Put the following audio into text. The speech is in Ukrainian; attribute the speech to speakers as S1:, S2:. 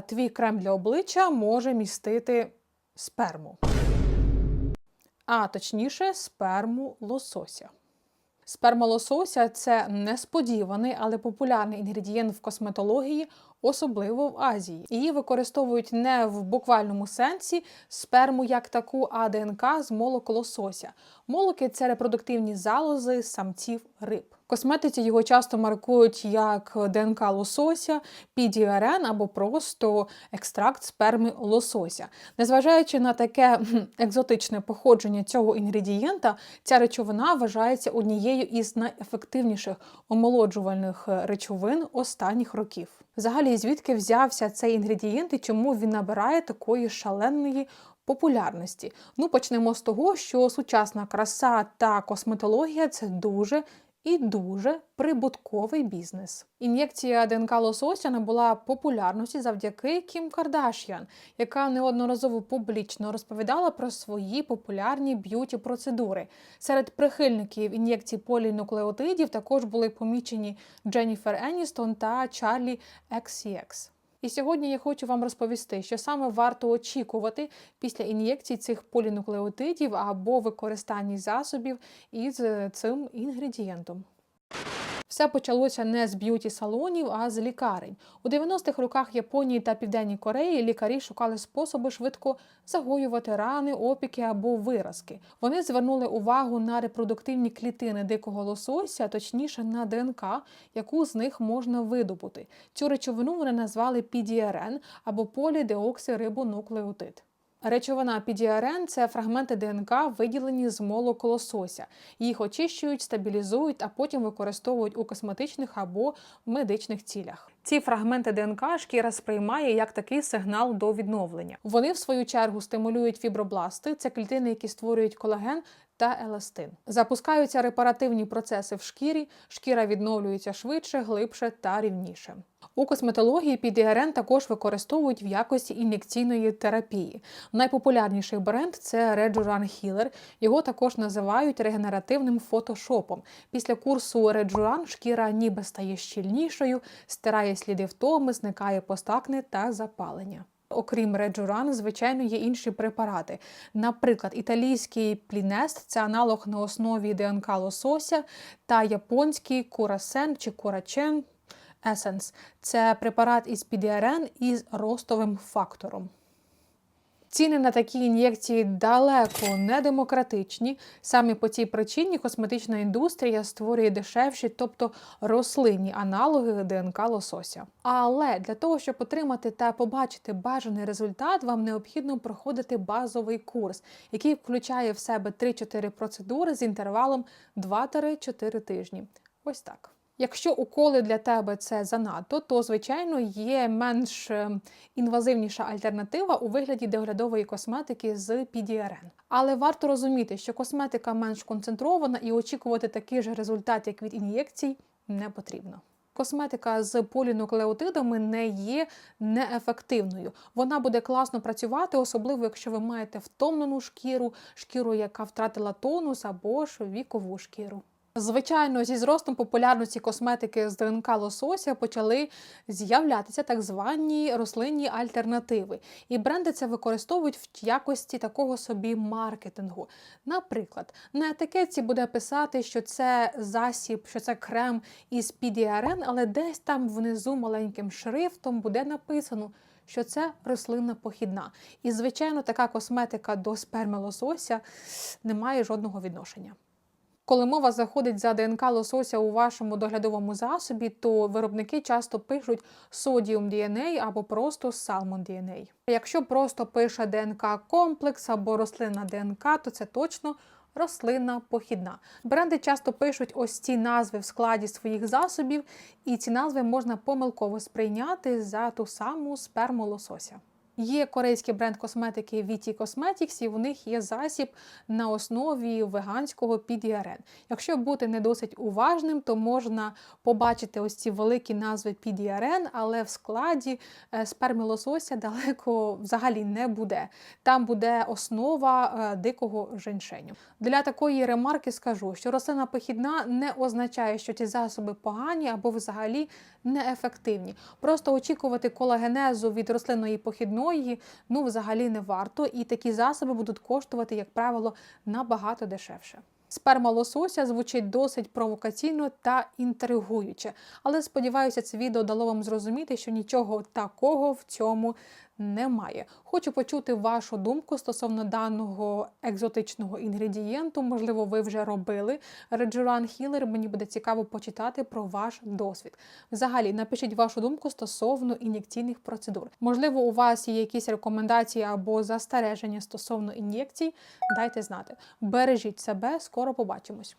S1: Твій крем для обличчя може містити сперму. А точніше, сперму лосося. Сперма лосося це несподіваний, але популярний інгредієнт в косметології, особливо в Азії. Її використовують не в буквальному сенсі сперму як таку, а ДНК з молок лосося. Молоки це репродуктивні залози самців риб. Косметиці його часто маркують як ДНК лосося, PDRN або просто екстракт сперми лосося. Незважаючи на таке екзотичне походження цього інгредієнта, ця речовина вважається однією із найефективніших омолоджувальних речовин останніх років. Взагалі, звідки взявся цей інгредієнт і чому він набирає такої шаленої популярності? Ну, почнемо з того, що сучасна краса та косметологія це дуже і дуже прибутковий бізнес. Ін'єкція ДНК лосося набула популярності завдяки Кім Кардаш'ян, яка неодноразово публічно розповідала про свої популярні б'юті процедури. Серед прихильників ін'єкцій полінуклеотидів також були помічені Дженніфер Еністон та Чарлі XCX. І сьогодні я хочу вам розповісти, що саме варто очікувати після ін'єкцій цих полінуклеотидів або використання засобів із е, цим інгредієнтом. Все почалося не з б'юті-салонів, а з лікарень. У 90-х роках Японії та Південній Кореї лікарі шукали способи швидко загоювати рани, опіки або виразки. Вони звернули увагу на репродуктивні клітини дикого лосося, точніше на ДНК, яку з них можна видобути. Цю речовину вони назвали PDRN або полідеоксирибонуклеотид. Речовина PDRN – це фрагменти ДНК, виділені з молок лосося. Їх очищують, стабілізують, а потім використовують у косметичних або медичних цілях. Ці фрагменти ДНК шкіра сприймає як такий сигнал до відновлення. Вони, в свою чергу, стимулюють фібробласти, це клітини, які створюють колаген та еластин. Запускаються репаративні процеси в шкірі, шкіра відновлюється швидше, глибше та рівніше. У косметології PDRN також використовують в якості ін'єкційної терапії. Найпопулярніший бренд це Rejuran Healer. Його також називають регенеративним фотошопом. Після курсу Rejuran шкіра ніби стає щільнішою, стирає сліди втоми, зникає постакне та запалення. Окрім Реджуран, звичайно, є інші препарати. Наприклад, італійський плінест це аналог на основі ДНК лосося, та японський курасен чи курачен Essence – це препарат із PDRN із ростовим фактором. Ціни на такі ін'єкції далеко не демократичні. Саме по цій причині косметична індустрія створює дешевші, тобто рослинні аналоги ДНК лосося. Але для того, щоб отримати та побачити бажаний результат, вам необхідно проходити базовий курс, який включає в себе 3-4 процедури з інтервалом 2-4 тижні. Ось так. Якщо уколи для тебе це занадто, то звичайно є менш е, інвазивніша альтернатива у вигляді доглядової косметики з PDRN. Але варто розуміти, що косметика менш концентрована і очікувати такий же результат, як від ін'єкцій, не потрібно. Косметика з полінуклеотидами не є неефективною. Вона буде класно працювати, особливо якщо ви маєте втомлену шкіру, шкіру, яка втратила тонус або ж вікову шкіру. Звичайно, зі зростом популярності косметики з ДНК лосося почали з'являтися так звані рослинні альтернативи. І бренди це використовують в якості такого собі маркетингу. Наприклад, на етикетці буде писати, що це засіб, що це крем із PDRN, але десь там внизу маленьким шрифтом буде написано. Що це рослинна похідна. І, звичайно, така косметика до сперми лосося не має жодного відношення. Коли мова заходить за ДНК лосося у вашому доглядовому засобі, то виробники часто пишуть Sodium DNA або просто Salmon DNA. Якщо просто пише ДНК комплекс або рослинна ДНК, то це точно рослинна похідна. Бренди часто пишуть ось ці назви в складі своїх засобів, і ці назви можна помилково сприйняти за ту саму сперму лосося. Є корейський бренд косметики VT Cosmetics, і в них є засіб на основі веганського PDRN. Якщо бути не досить уважним, то можна побачити ось ці великі назви PDRN, але в складі е, сперми лосося далеко взагалі не буде. Там буде основа е, дикого женьшеню. Для такої ремарки скажу, що рослина похідна не означає, що ці засоби погані або взагалі неефективні. Просто очікувати колагенезу від рослинної похідної ну взагалі не варто, і такі засоби будуть коштувати, як правило, набагато дешевше. Сперма лосося звучить досить провокаційно та інтригуюче, але сподіваюся, це відео дало вам зрозуміти, що нічого такого в цьому немає. Хочу почути вашу думку стосовно даного екзотичного інгредієнту. Можливо, ви вже робили Rejuran Healer. Мені буде цікаво почитати про ваш досвід. Взагалі, напишіть вашу думку стосовно ін'єкційних процедур. Можливо, у вас є якісь рекомендації або застереження стосовно ін'єкцій. Дайте знати. Бережіть себе, скоро побачимось.